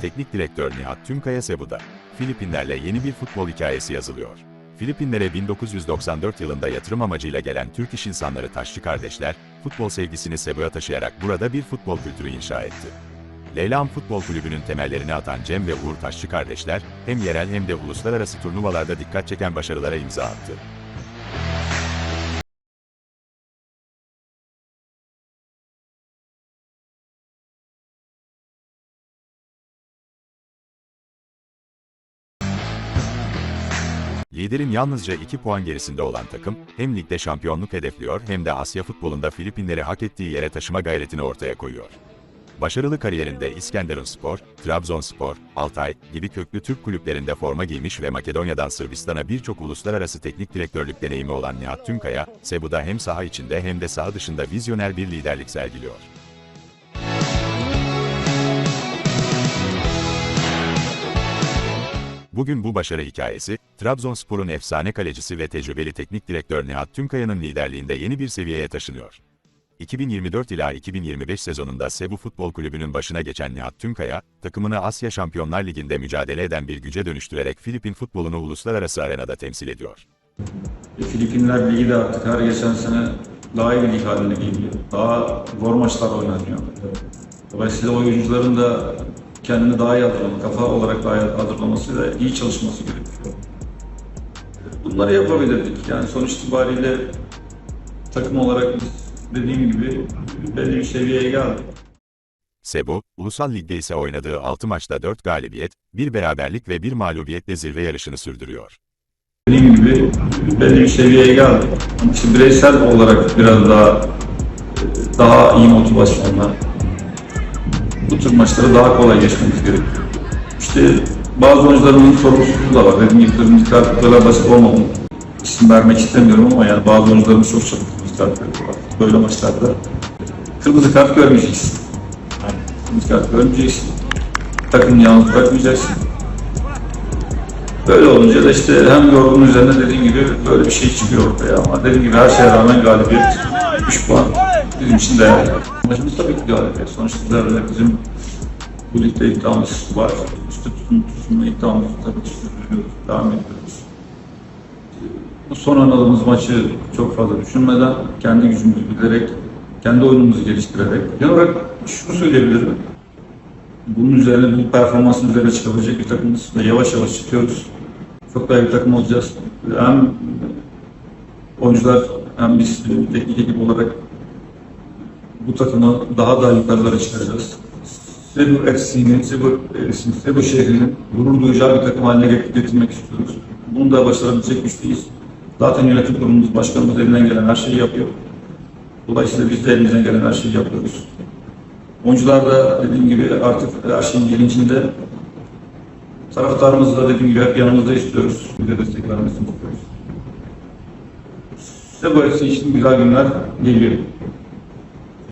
Teknik direktör Nihat Tümkaya Sebu'da. Filipinlerle yeni bir futbol hikayesi yazılıyor. Filipinlere 1994 yılında yatırım amacıyla gelen Türk iş insanları Taşçı kardeşler, futbol sevgisini Sebu'ya taşıyarak burada bir futbol kültürü inşa etti. Leylam Futbol Kulübü'nün temellerini atan Cem ve Uğur Taşçı kardeşler, hem yerel hem de uluslararası turnuvalarda dikkat çeken başarılara imza attı. Liderin yalnızca 2 puan gerisinde olan takım, hem ligde şampiyonluk hedefliyor hem de Asya futbolunda Filipinleri hak ettiği yere taşıma gayretini ortaya koyuyor. Başarılı kariyerinde İskenderunspor, Trabzonspor, Altay gibi köklü Türk kulüplerinde forma giymiş ve Makedonya'dan Sırbistan'a birçok uluslararası teknik direktörlük deneyimi olan Nihat Tümkaya, Sebu'da hem saha içinde hem de saha dışında vizyoner bir liderlik sergiliyor. Bugün bu başarı hikayesi, Trabzonspor'un efsane kalecisi ve tecrübeli teknik direktör Nihat Tümkaya'nın liderliğinde yeni bir seviyeye taşınıyor. 2024 ila 2025 sezonunda Sebu Futbol Kulübü'nün başına geçen Nihat Tümkaya, takımını Asya Şampiyonlar Ligi'nde mücadele eden bir güce dönüştürerek Filipin futbolunu uluslararası arenada temsil ediyor. Filipinler Ligi de artık her geçen sene daha iyi bir lig haline geliyor. Daha zor maçlar oynanıyor. Dolayısıyla oyuncuların da kendini daha iyi hazırlaması, kafa olarak daha iyi hazırlaması ve iyi çalışması gerekiyor. Bunları yapabilirdik. Yani sonuç itibariyle takım olarak biz dediğim gibi belli bir seviyeye geldik. Sebu, Ulusal Lig'de ise oynadığı 6 maçta 4 galibiyet, 1 beraberlik ve 1 mağlubiyetle zirve yarışını sürdürüyor. Dediğim gibi belli bir seviyeye geldik. İşte bireysel olarak biraz daha daha iyi motivasyonla bu tür maçları daha kolay geçmemiz gerekiyor. İşte bazı oyuncularımın sorumsuzluğu da var. Dediğim gibi böyle basit olmamalı. İsim vermek istemiyorum ama yani bazı oyuncularımız çok çabuk kart görüyorlar. Böyle maçlarda kırmızı kart görmeyeceksin. Yani kırmızı kart görmeyeceksin. Takımını yalnız bırakmayacaksın. Böyle olunca da işte hem yorgunun üzerine dediğim gibi böyle bir şey çıkıyor ortaya ama dediğim gibi her şeye rağmen galibiyet 3 puan bizim için değerli. Amacımız tabii ki galibiyet. Sonuçta bizim bu ligde iddiamız var. Üstü tutun, tutunma iddiamız tabii sürdürüyoruz, devam ediyoruz. Bu son oynadığımız maçı çok fazla düşünmeden, kendi gücümüzü bilerek, kendi oyunumuzu geliştirerek. Genel olarak şunu söyleyebilirim. Bunun üzerine, bu performansın üzerine çıkabilecek bir takımız ve yavaş yavaş çıkıyoruz. Çok daha iyi bir takım olacağız. Hem oyuncular hem biz teknik ekip olarak bu takımı daha da yukarılara çıkaracağız. Eksiğini, Sebu, eksiğini, Sebu şehrinin gurur duyacağı bir takım haline get- getirmek istiyoruz. Bunu da başarabilecek güçteyiz. Zaten yönetim kurulumuz, başkanımız elinden gelen her şeyi yapıyor. Dolayısıyla biz de elimizden gelen her şeyi yapıyoruz. Oyuncular da dediğim gibi artık her şeyin bilincinde. Taraftarımızı da dediğim gibi hep yanımızda istiyoruz. Bir de destek vermesini istiyoruz. Size bu hepsi için güzel günler geliyor.